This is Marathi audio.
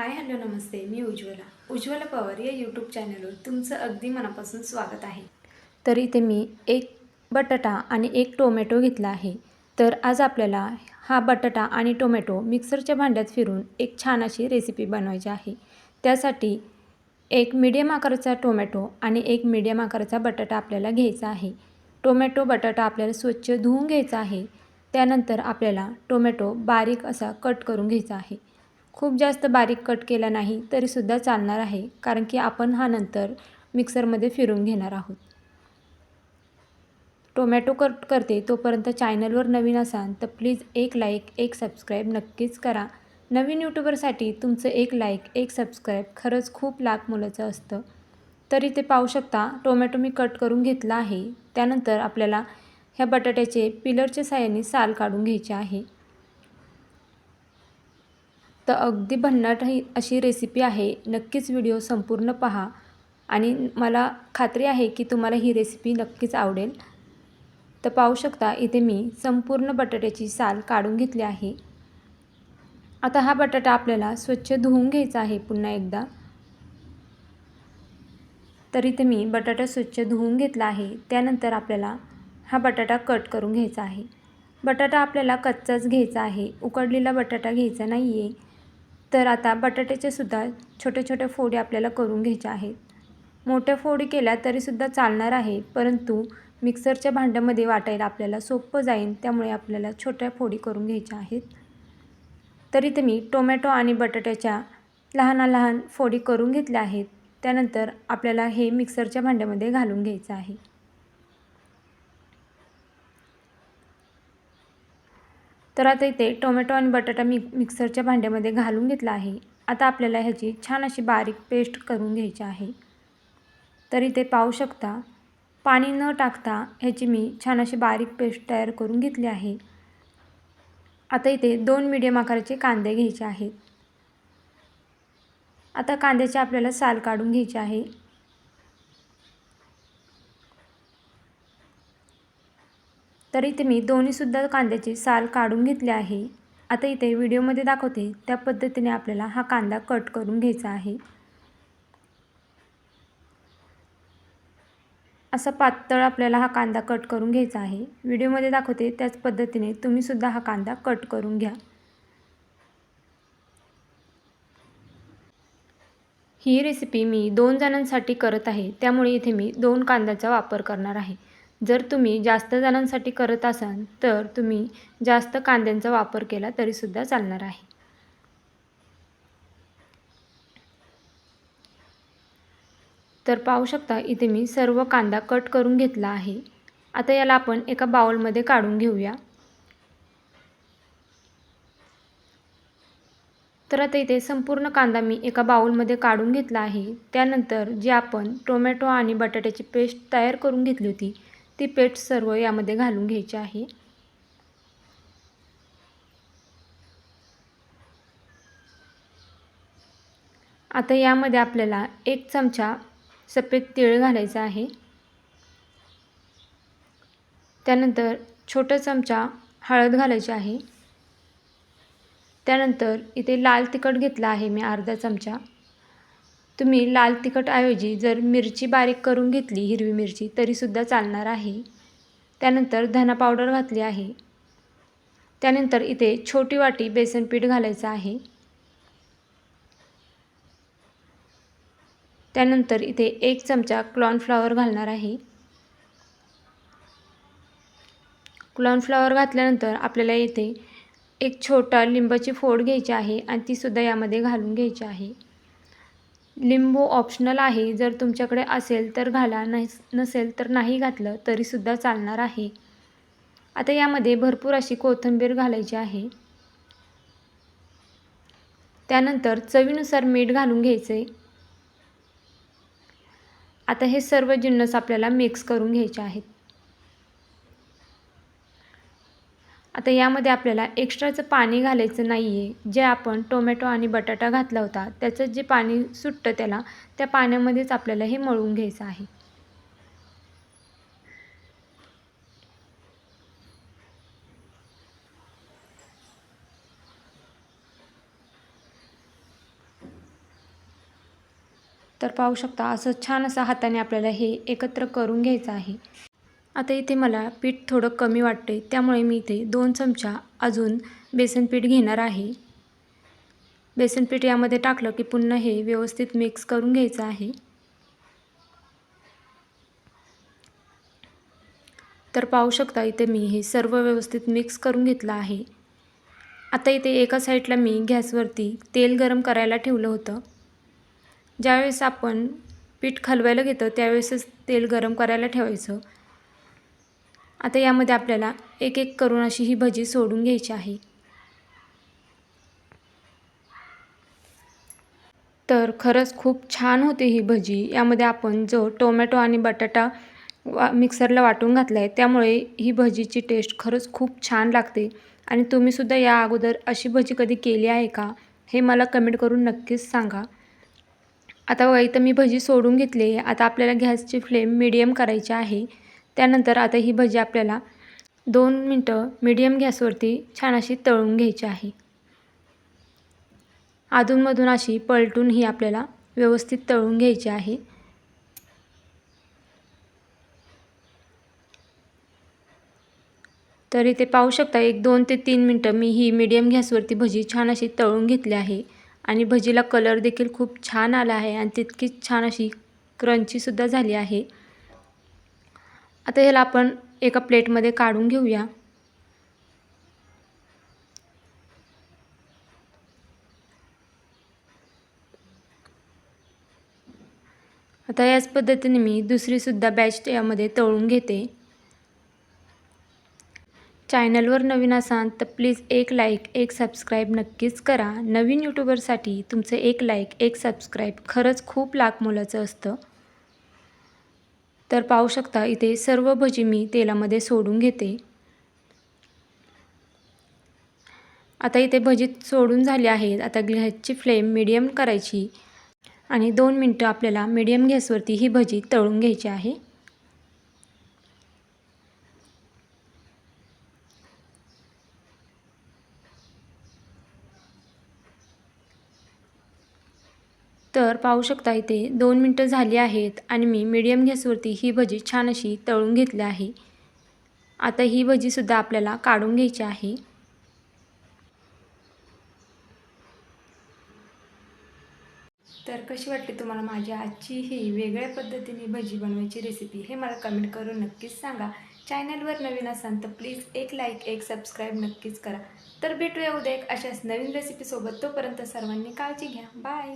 हाय हॅलो नमस्ते. मी उज्ज्वला. उज्ज्वला पवार या यूट्यूब चॅनलवर तुमचं अगदी मनापासून स्वागत आहे. तर इथे मी एक बटाटा आणि एक टोमॅटो घेतला आहे. तर आज आपल्याला हा बटाटा आणि टोमॅटो मिक्सरच्या भांड्यात फिरून एक छान अशी रेसिपी बनवायची आहे. त्यासाठी एक मीडियम आकाराचा टोमॅटो आणि एक मीडियम आकाराचा बटाटा आपल्याला घ्यायचा आहे. टोमॅटो बटाटा आपल्याला स्वच्छ धुवून घ्यायचा आहे. त्यानंतर आपल्याला टोमॅटो बारीक असा कट करून घ्यायचा आहे. खूप जास्त बारीक कट केला नाही तरीसुद्धा चालणार आहे कारण की आपण हा नंतर मिक्सरमध्ये फिरून घेणार आहोत. टोमॅटो कट करते तोपर्यंत चॅनलवर नवीन असाल तर प्लीज एक लाईक एक सबस्क्राईब नक्कीच करा. नवीन यूट्यूबरसाठी तुमचं एक लाईक एक सबस्क्राईब खरंच खूप लाख मुलाचं असतं. तरी ते पाहू शकता टोमॅटो मी कट करून घेतला आहे. त्यानंतर आपल्याला ह्या बटाट्याचे पिलरच्या साह्याने साल काढून घ्यायचे आहे. तर अगदी भन्नाट ही अशी रेसिपी आहे. नक्कीच व्हिडिओ संपूर्ण पहा. आणि मला खात्री आहे की तुम्हाला ही रेसिपी नक्कीच आवडेल. तर पाहू शकता इथे मी संपूर्ण बटाट्याची साल काढून घेतली आहे. आता हा बटाटा आपल्याला स्वच्छ धुवून घ्यायचा आहे पुन्हा एकदा. तर इथे मी बटाटा स्वच्छ धुवून घेतला आहे. त्यानंतर आपल्याला हा बटाटा कट करून घ्यायचा आहे. बटाटा आपल्याला कच्चाच घ्यायचा आहे. उकडलेला बटाटा घ्यायचा नाही आहे तर आता बटाट्याचे सुद्धा छोटे फोडी आपल्याला करून घ्यायच्या आहेत. मोठ्या फोडी केल्या तरीसुद्धा चालणार आहे परंतु मिक्सरच्या भांड्यामध्ये वाटायला आपल्याला सोपं जाईल त्यामुळे आपल्याला छोट्या फोडी करून घ्यायच्या आहेत. तर इथे मी टोमॅटो आणि बटाट्याच्या लहान लहान फोडी करून घेतल्या आहेत त्यानंतर आपल्याला हे मिक्सरच्या भांड्यामध्ये घालून घ्यायचं आहे. तर आता इथे टोमॅटो आणि बटाटा मिक मिक्सरच्या भांड्यामध्ये घालून घेतला आहे. आता आपल्याला ह्याची छान अशी बारीक पेस्ट करून घ्यायची आहे. तर इथे पाहू शकता पाणी न टाकता ह्याची मी छान अशी बारीक पेस्ट तयार करून घेतली आहे. आता इथे दोन मीडियम आकाराचे कांदे घ्यायचे आहेत. आता कांद्याचे आपल्याला साल काढून घ्यायचे आहे. तर इथे मी दोन्हीसुद्धा कांद्याची साल काढून घेतले आहे. आता इथे व्हिडिओमध्ये दाखवते त्या पद्धतीने आपल्याला हा कांदा कट करून घ्यायचा आहे. असा पातळ आपल्याला हा कांदा कट करून घ्यायचा आहे. व्हिडिओमध्ये दाखवते त्याच पद्धतीने तुम्हीसुद्धा हा कांदा कट करून घ्या. ही रेसिपी मी दोन जणांसाठी करत आहे. त्यामुळे इथे मी दोन कांद्याचा वापर करणार आहे. जर तुम्ही जास्त जणांसाठी करत असाल तर तुम्ही जास्त कांद्यांचा वापर केला तरीसुद्धा चालणार आहे. तर पाहू शकता इथे मी सर्व कांदा कट करून घेतला आहे. आता याला आपण एका बाउलमध्ये काढून घेऊया. तर आता इथे संपूर्ण कांदा मी एका बाउलमध्ये काढून घेतला आहे. त्यानंतर जे आपण टोमॅटो आणि बटाट्याची पेस्ट तयार करून घेतली होती ती पेठ सर्व यामध्ये घालून घ्यायची आहे. आता यामध्ये आपल्याला एक चमचा सफेद तीळ घालायचा आहे. त्यानंतर छोटा चमचा हळद घालायची आहे. त्यानंतर इथे लाल तिखट घेतला आहे मी अर्धा चमचा. तुम्ही लाल तिखटऐवजी जर मिरची बारीक करून घेतली हिरवी मिरची तरीसुद्धा चालणार आहे. त्यानंतर धना पावडर घातली आहे. त्यानंतर इथे छोटी वाटी बेसन पीठ घालायचं आहे. त्यानंतर इथे एक चमचा क्लॉनफ्लॉवर घालणार आहे. फ्लावर घातल्यानंतर आपल्याला इथे एक छोटा लिंबाची फोड घ्यायची आहे आणि तीसुद्धा यामध्ये घालून घ्यायची आहे. लिंबू ऑप्शनल आहे. जर तुमच्याकडे असेल तर घाला नाही नसेल तर नाही घातलं तरीसुद्धा चालणार आहे. आता यामध्ये भरपूर अशी कोथिंबीर घालायची आहे. त्यानंतर चवीनुसार मीठ घालून घ्यायचं. आहे आता हे सर्व जिन्नस आपल्याला मिक्स करून घ्यायचे आहेत. आता यामध्ये आपल्याला एक्स्ट्राचं पाणी घालायचं नाही आहे जे आपण टोमॅटो आणि बटाटा घातला होता त्याचं जे पाणी सुटतं त्याला त्या पाण्यामध्येच आपल्याला हे मळून घ्यायचं आहे. तर पाहू शकता असं छान असं हाताने आपल्याला हे एकत्र करून घ्यायचं आहे. आता इथे मला पीठ थोडं कमी वाटते त्यामुळे मी इथे दोन चमचा अजून बेसन पीठ घेणार आहे. बेसन पीठ यामध्ये टाकलं की पुन्हा हे व्यवस्थित मिक्स करून घ्यायचं आहे. तर पाहू शकता इथे मी हे सर्व व्यवस्थित मिक्स करून घेतलं आहे. आता इथे एका साईडला मी गॅसवरती तेल गरम करायला ठेवलं होतं. ज्यावेळेस आपण पीठ खालवायला घेतो त्यावेळेसच तेल गरम करायला ठेवायचं. आता यामध्ये आपल्याला एक एक करून अशी ही भजी सोडून घ्यायची आहे. तर खरंच खूप छान होते ही भजी. यामध्ये आपण जो टोमॅटो आणि बटाटा वा मिक्सरला वाटून घातला आहे त्यामुळे ही भजीची टेस्ट खरंच खूप छान लागते. आणि तुम्हीसुद्धा या अगोदर अशी भजी कधी केली आहे का हे मला कमेंट करून नक्कीच सांगा. आता बघा इथं मी भजी सोडून घेतली आहे. आता आपल्याला गॅसची फ्लेम मिडियम करायची आहे. त्यानंतर आता ही भजी आपल्याला दोन मिनटं मिडियम गॅसवरती छान अशी तळून घ्यायची आहे. अधूनमधून अशी पलटून ही आपल्याला व्यवस्थित तळून घ्यायची आहे. तर इथे पाहू शकता एक दोन ते तीन मिनटं मी ही मीडियम गॅसवरती भजी छान अशी तळून घेतली आहे. आणि भजीला कलर देखील खूप छान आला आहे आणि तितकीच छान अशी क्रंचीसुद्धा झाली आहे. आता ह्याला आपण एका प्लेटमध्ये काढून घेऊया. आता याच पद्धतीने मी दुसरीसुद्धा बॅच यामध्ये तळून घेते. चॅनलवर नवीन असाल तर प्लीज एक लाईक एक सबस्क्राईब नक्कीच करा. नवीन यूट्यूबरसाठी तुमचं एक लाईक एक सबस्क्राईब खरंच खूप लाख मोलाचं असतं. तर पाहू शकता इथे सर्व भजी मी तेलामध्ये सोडून घेते. आता इथे भजी सोडून झाली आहेत आता गॅसची फ्लेम मिडियम करायची आणि दोन मिनटं आपल्याला मिडियम गॅसवरती ही भजी तळून घ्यायची आहे. तर पाहू शकता इथे दोन मिनटं झाली आहेत आणि मी मीडियम गॅसवरती ही भजी छान अशी तळून घेतली आहे. आता ही भजीसुद्धा आपल्याला काढून घ्यायची आहे. तर कशी वाटली तुम्हाला माझी आजची ही वेगळ्या पद्धतीने भजी बनवायची रेसिपी हे मला कमेंट करून नक्कीच सांगा. चॅनलवर नवीन असाल तर प्लीज एक लाईक एक सबस्क्राईब नक्कीच करा. तर भेटूया उद्या एक अशाच नवीन रेसिपीसोबत तोपर्यंत सर्वांनी काळजी घ्या. बाय